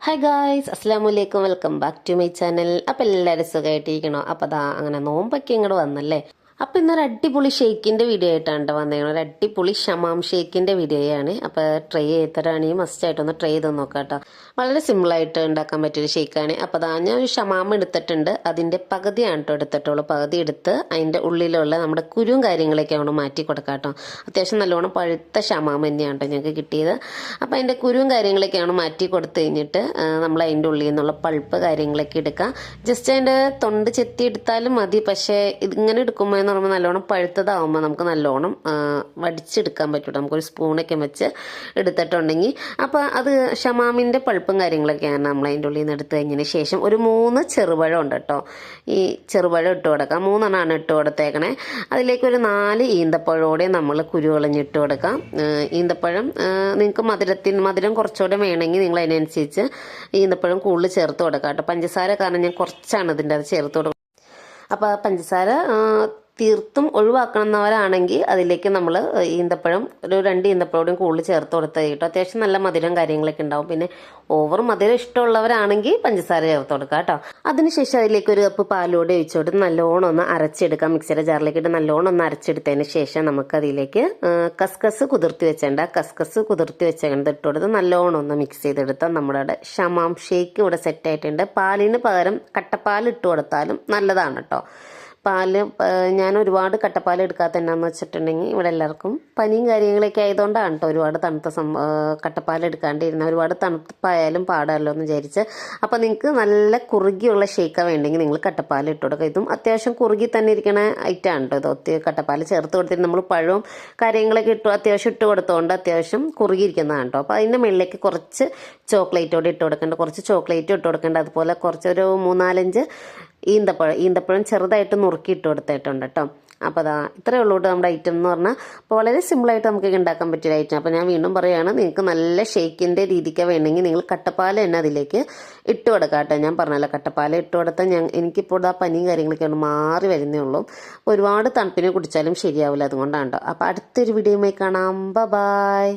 Hi guys അസ്സാം വലൈക്കും welcome back to my channel അപ്പം എല്ലാവരും സുഖമായിട്ടിരിക്കണോ അപ്പം അതാ അങ്ങനെ നോമ്പൊക്കെ ഇങ്ങോട്ട് വന്നല്ലേ? അപ്പം ഇന്നൊരു അടിപൊളി ഷേക്കിന്റെ വീഡിയോ ആയിട്ടാണ് വന്നേക്കുന്നത് ഒരു അടിപൊളി ഷമാം ഷേക്കിന്റെ വീഡിയോയാണ് അപ്പോൾ ട്രൈ ചെയ്തരാണെങ്കിൽ ഒന്ന് ട്രൈ ചെയ്ത് നോക്കാം കേട്ടോ. വളരെ സിമ്പിളായിട്ട് ഉണ്ടാക്കാൻ പറ്റിയൊരു ഷേക്കാണ് അപ്പോൾ അതാ ഞാൻ ഒരു ഷമാം എടുത്തിട്ടുണ്ട്. അതിന്റെ പകുതിയാണ് കേട്ടോ എടുത്തിട്ടുള്ളൂ. പകുതി എടുത്ത് അതിന്റെ ഉള്ളിലുള്ള നമ്മുടെ കുരും കാര്യങ്ങളൊക്കെ അവിടെ മാറ്റി കൊടുക്കാം കേട്ടോ. അത്യാവശ്യം നല്ലോണം പഴുത്ത ഷമാം തന്നെയാണ് ഞങ്ങൾക്ക് കിട്ടിയത്. അതിന്റെ കുരും കാര്യങ്ങളൊക്കെ ആണ് മാറ്റി കൊടുത്തു കഴിഞ്ഞിട്ട് നമ്മൾ അതിന്റെ ഉള്ളിൽ നിന്നുള്ള പൾപ്പ് കാര്യങ്ങളൊക്കെ എടുക്കാം. ജസ്റ്റ് അതിന്റെ തൊണ്ട് ചെത്തി എടുത്താലും മതി. പക്ഷേ ഇതിങ്ങനെ എടുക്കുമ്പോൾ എന്ന് പറയുമ്പോൾ നല്ലോണം പഴുത്തതാവുമ്പോൾ നമുക്ക് നല്ലോണം വടിച്ചെടുക്കാൻ പറ്റും കേട്ടോ. നമുക്കൊരു സ്പൂണൊക്കെ വെച്ച് എടുത്തിട്ടുണ്ടെങ്കിൽ. അപ്പോൾ അത് ഷമാമിന്റെ പഴുപ്പും കാര്യങ്ങളൊക്കെയാണ് നമ്മൾ അതിന്റെ ഉള്ളിൽ നിന്ന് എടുത്ത് കഴിഞ്ഞതിന് ശേഷം ഒരു മൂന്ന് ചെറുപഴം ഉണ്ട് കേട്ടോ. ഈ ചെറുപഴം ഇട്ട് കൊടുക്കാം. മൂന്നെണ്ണമാണ് ഇട്ട് കൊടുത്തേക്കണേ. അതിലേക്ക് ഒരു നാല് ഈന്തപ്പഴോടെ നമ്മൾ കുരു കളഞ്ഞിട്ട് കൊടുക്കാം. ഈന്തപ്പഴം നിങ്ങൾക്ക് മധുരത്തിന് മധുരം കുറച്ചുകൂടെ വേണമെങ്കിൽ നിങ്ങൾ അതിനനുസരിച്ച് ഈന്തപ്പഴം കൂടുതൽ ചേർത്ത് കൊടുക്കാം കേട്ടോ. പഞ്ചസാര കാരണം ഞാൻ കുറച്ചാണ് ഇതിന്റെ അത് ചേർത്ത് കൊടുക്കുക അപ്പോൾ പഞ്ചസാര തീർത്തും ഒഴിവാക്കണമെന്നവരാണെങ്കിൽ അതിലേക്ക് നമ്മൾ ഈന്തപ്പഴം ഒരു രണ്ട് ഈന്തപ്പഴം കൂടുതൽ ചേർത്ത് കൊടുത്താൽ കേട്ടോ. അത്യാവശ്യം നല്ല മധുരം കാര്യങ്ങളൊക്കെ ഉണ്ടാവും. പിന്നെ ഓവർ മധുരം ഇഷ്ടമുള്ളവരാണെങ്കിൽ പഞ്ചസാര ചേർത്ത് കൊടുക്കുക കേട്ടോ. അതിനുശേഷം അതിലേക്ക് ഒരു കപ്പ് പാലോടെ ഒഴിച്ചോട്ട് നല്ലോണം ഒന്ന് അരച്ചെടുക്കാം. മിക്സിയുടെ ജാറിലേക്ക് ഇട്ട് നല്ലോണം ഒന്ന് അരച്ചെടുത്തതിന് ശേഷം നമുക്ക് അതിലേക്ക് കസ്കസ് കുതിർത്തി വെച്ചേണ്ട കസ്കസ് കുതിർത്തി വെച്ചേണ്ട ഇട്ട് കൊടുത്ത് നല്ലോണം ഒന്ന് മിക്സ് ചെയ്തെടുത്താൽ നമ്മുടെ ഷമാം ഷേക്ക് ഇവിടെ സെറ്റ് ആയിട്ടുണ്ട്. പാലിന് പകരം കട്ടപ്പാൽ ഇട്ട് കൊടുത്താലും നല്ലതാണ് കേട്ടോ. പാൽ ഞാൻ ഒരുപാട് കട്ടപ്പാൽ എടുക്കാത്ത എന്നാന്ന് വെച്ചിട്ടുണ്ടെങ്കിൽ ഇവിടെ എല്ലാവർക്കും പനിയും കാര്യങ്ങളൊക്കെ ആയതുകൊണ്ടാണ് കേട്ടോ ഒരുപാട് തണുത്ത സം കട്ടപ്പാൽ എടുക്കാണ്ടിരുന്ന. ഒരുപാട് തണുപ്പായാലും പാടാമല്ലോ എന്ന് വിചാരിച്ച്. അപ്പോൾ നിങ്ങൾക്ക് നല്ല കുറുകിയുള്ള ഷേക്ക വേണ്ടെങ്കിൽ നിങ്ങൾ കട്ടപ്പാൽ ഇട്ട് കൊടുക്കുക. ഇതും അത്യാവശ്യം കുറുകി തന്നെ ഇരിക്കണ ഐറ്റമാണ് കേട്ടോ ഇത്. ഒത്തിരി കട്ടപ്പാൽ ചേർത്ത് കൊടുത്തിട്ട് നമ്മൾ പഴവും കാര്യങ്ങളൊക്കെ ഇട്ടു അത്യാവശ്യം ഇട്ട് കൊടുത്തുകൊണ്ട് അത്യാവശ്യം കുറുകിയിരിക്കുന്നതാണ് കേട്ടോ അപ്പോൾ അതിന്റെ മുകളിലേക്ക് കുറച്ച് ചോക്ലേറ്റോടെ ഇട്ട് കൊടുക്കേണ്ട. കുറച്ച് ചോക്ലേറ്റ് ഇട്ട് കൊടുക്കേണ്ട. അതുപോലെ കുറച്ചൊരു മൂന്നാലഞ്ച് ഈന്തപ്പഴം ഈന്തപ്പഴം ചെറുതായിട്ട് നുറുക്കി ഇട്ട് കൊടുത്തിട്ടുണ്ട് കേട്ടോ. അപ്പോൾ അതാ ഇത്രയേ ഉള്ളൂ നമ്മുടെ ഐറ്റം എന്ന് പറഞ്ഞാൽ അപ്പോൾ വളരെ സിമ്പിളായിട്ട് നമുക്ക് ഉണ്ടാക്കാൻ പറ്റിയ ഐറ്റം അപ്പോൾ ഞാൻ വീണ്ടും പറയുകയാണ് നിങ്ങൾക്ക് നല്ല ഷേക്കിന്റെ രീതിക്ക് വേണമെങ്കിൽ നിങ്ങൾ കട്ടപ്പാൽ തന്നെ അതിലേക്ക് ഇട്ട് കൊടുക്കാം കേട്ടോ. ഞാൻ പറഞ്ഞല്ലോ കട്ടപ്പാൽ ഇട്ട് കൊടുത്താൽ ഞാൻ എനിക്കിപ്പോൾ ആ പനിയും കാര്യങ്ങളൊക്കെ ഒന്ന് മാറി വരുന്നേ ഉള്ളൂ. ഒരുപാട് തണുപ്പിനെ കുടിച്ചാലും ശരിയാവില്ല അതുകൊണ്ടാണ് കേട്ടോ. അപ്പോൾ അടുത്തൊരു വീഡിയോയുമായി കാണാം. ബ ബായ്